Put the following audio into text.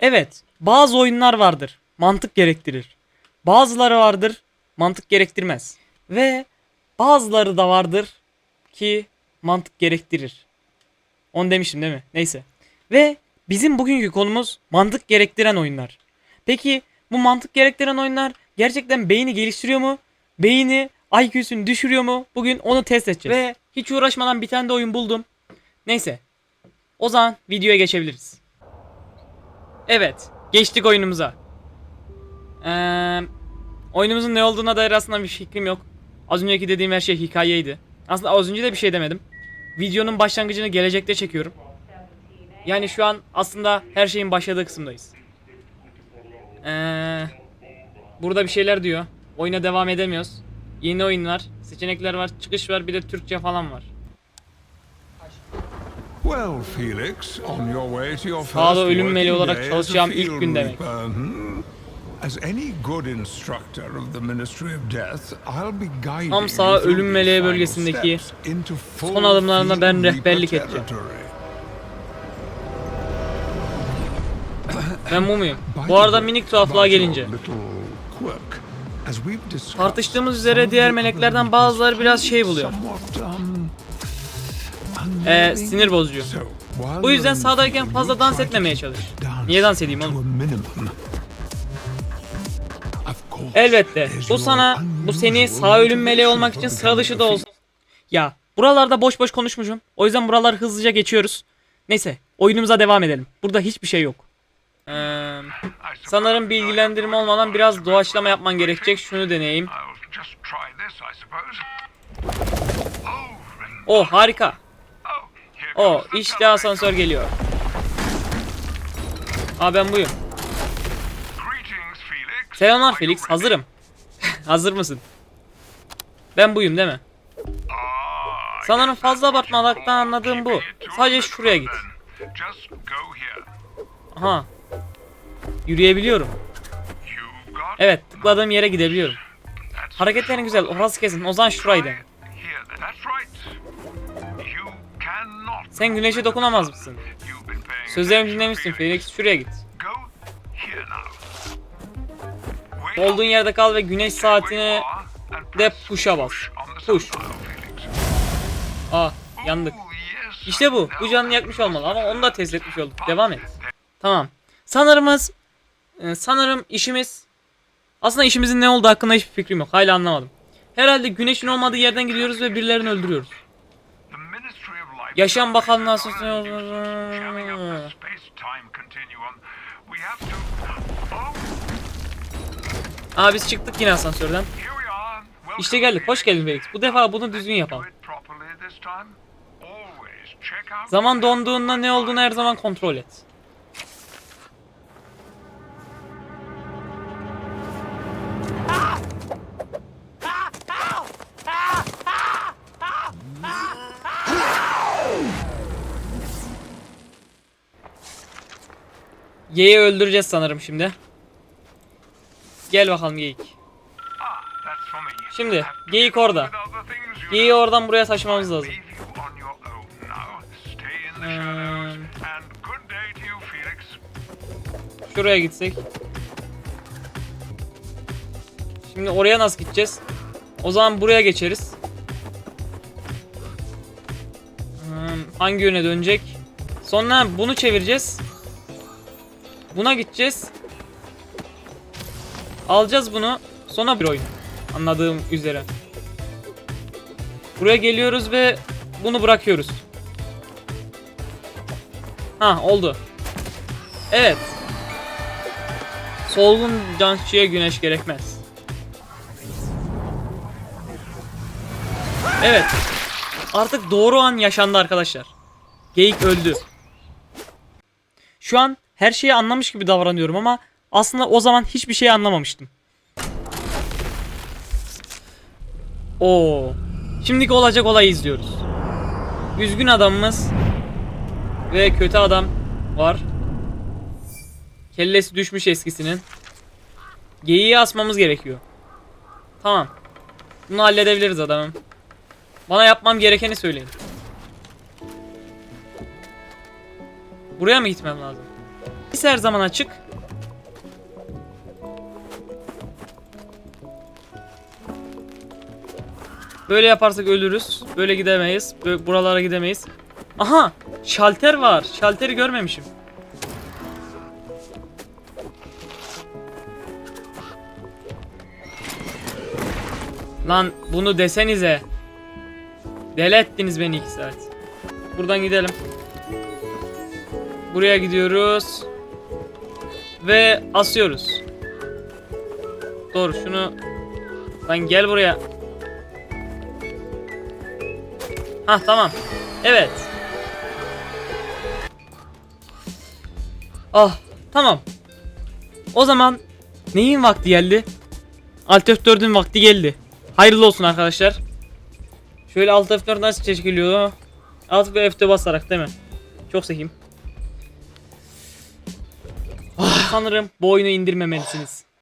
Evet, bazı oyunlar vardır. Mantık gerektirir. Bazıları vardır. Mantık gerektirmez. Ve bazıları da vardır ki mantık gerektirir. Onu demiştim değil mi? Neyse. Ve bizim bugünkü konumuz mantık gerektiren oyunlar. Peki bu mantık gerektiren oyunlar gerçekten beyni geliştiriyor mu? Beyni IQ'sunu düşürüyor mu? Bugün onu test edeceğiz. Ve hiç uğraşmadan bir tane de oyun buldum. Neyse. O zaman videoya geçebiliriz. Evet. Geçtik oyunumuza. Ee, oyunumuzun ne olduğuna dair aslında bir fikrim yok. Az önceki dediğim her şey hikayeydi. Aslında az önce de bir şey demedim. Videonun başlangıcını gelecekte çekiyorum. Yani şu an aslında her şeyin başladığı kısımdayız. Ee, burada bir şeyler diyor. Oyuna devam edemiyoruz. Yeni oyunlar, seçenekler var, çıkış var, bir de Türkçe falan var. Sağda ölüm meleği olarak çalışacağım ilk gün demek. hmm? As any good instructor of the Ministry of Death, I'll be guiding Tam sağ ölüm meleği bölgesindeki son adımlarında ben rehberlik edeceğim. Ben bu muyum? By Bu arada minik tuhaflığa gelince. Tartıştığımız üzere diğer meleklerden bazıları biraz şey buluyor. Unnerving. sinir bozucu. Bu yüzden sahadayken fazla dans etmemeye çalış. Niye dans edeyim oğlum? Elbette. Bu sana, bu seni sağ ölüm meleği olmak için sıra dışı da olsa. Ya buralarda boş boş konuşmuşum. O yüzden buraları hızlıca geçiyoruz. Neyse oyunumuza devam edelim. Burada hiçbir şey yok. Ee, sanırım bilgilendirme olmadan biraz doğaçlama yapman gerekecek. Şunu deneyeyim. Oh harika. The işte asansör geliyor. Aa ben buyum. Selamlar Felix hazırım. Hazır mısın? Ben buyum değil mi? Ah, Sanırım fazla abartmamaktan anladığım bu. Sadece şuraya git. Aha. Yürüyebiliyorum. Evet tıkladığım yere gidebiliyorum. Hareketlerin güzel. Orası kesin. O zaman şuraydı. Sen güneşe dokunamaz mısın? Sözlerimi dinlemişsin Felix. Şuraya git. Olduğun yerde kal ve güneş and de push'a bas. Push. Aa yandık. İşte bu. Bu canını yakmış olmalı ama onu da test etmiş olduk. Devam et. Tamam. Sanırımız e, sanırım işimiz aslında işimizin ne olduğu hakkında hiçbir fikrim yok. Hala anlamadım. Herhalde güneşin olmadığı yerden gidiyoruz ve birilerini öldürüyoruz. Have to. Oh, Aa biz çıktık yine asansörden. İşte geldik. Hoş geldin Felix. Bu defa bunu düzgün yapalım. Zaman donduğunda ne olduğunu her zaman kontrol et. Yeği öldüreceğiz sanırım şimdi. Gel bakalım geyik. Şimdi, geyik orada. Geyiği oradan buraya taşımamız lazım. Felix. Şuraya gitsek. Şimdi oraya nasıl gideceğiz? O zaman buraya geçeriz. Hmm, hangi yöne dönecek? Sonra bunu çevireceğiz. Buna gideceğiz. Alacağız bunu. Sonra bir oyun. Anladığım üzere. Buraya geliyoruz ve bunu bırakıyoruz. Ha oldu. Evet. Solgun cansçıya güneş gerekmez. Evet. Artık doğru an yaşandı arkadaşlar. Geyik öldü. Şu an her şeyi anlamış gibi davranıyorum ama aslında o zaman hiçbir şey anlamamıştım. Oo. Şimdiki olacak olayı izliyoruz. Üzgün adamımız ve kötü adam var. Kellesi düşmüş eskisinin. Geyiği asmamız gerekiyor. Tamam. Bunu halledebiliriz adamım. Bana yapmam gerekeni söyleyin. Buraya mı gitmem lazım? Kapısı her zaman açık. Böyle yaparsak ölürüz. Böyle gidemeyiz. Böyle buralara gidemeyiz. Aha! Şalter var. Şalteri görmemişim. Lan bunu desenize. Deli ettiniz beni iki saat. Buradan gidelim. Buraya gidiyoruz. Ve asıyoruz. Doğru şunu. Lan gel buraya. Hah tamam. Evet. Ah tamam. O zaman neyin vakti geldi? Alt F4'ün vakti geldi. Hayırlı olsun arkadaşlar. Şöyle Alt F4 nasıl çekiliyor? Alt ve F4 basarak değil mi? Çok zekiyim. Sanırım bu oyunu indirmemelisiniz.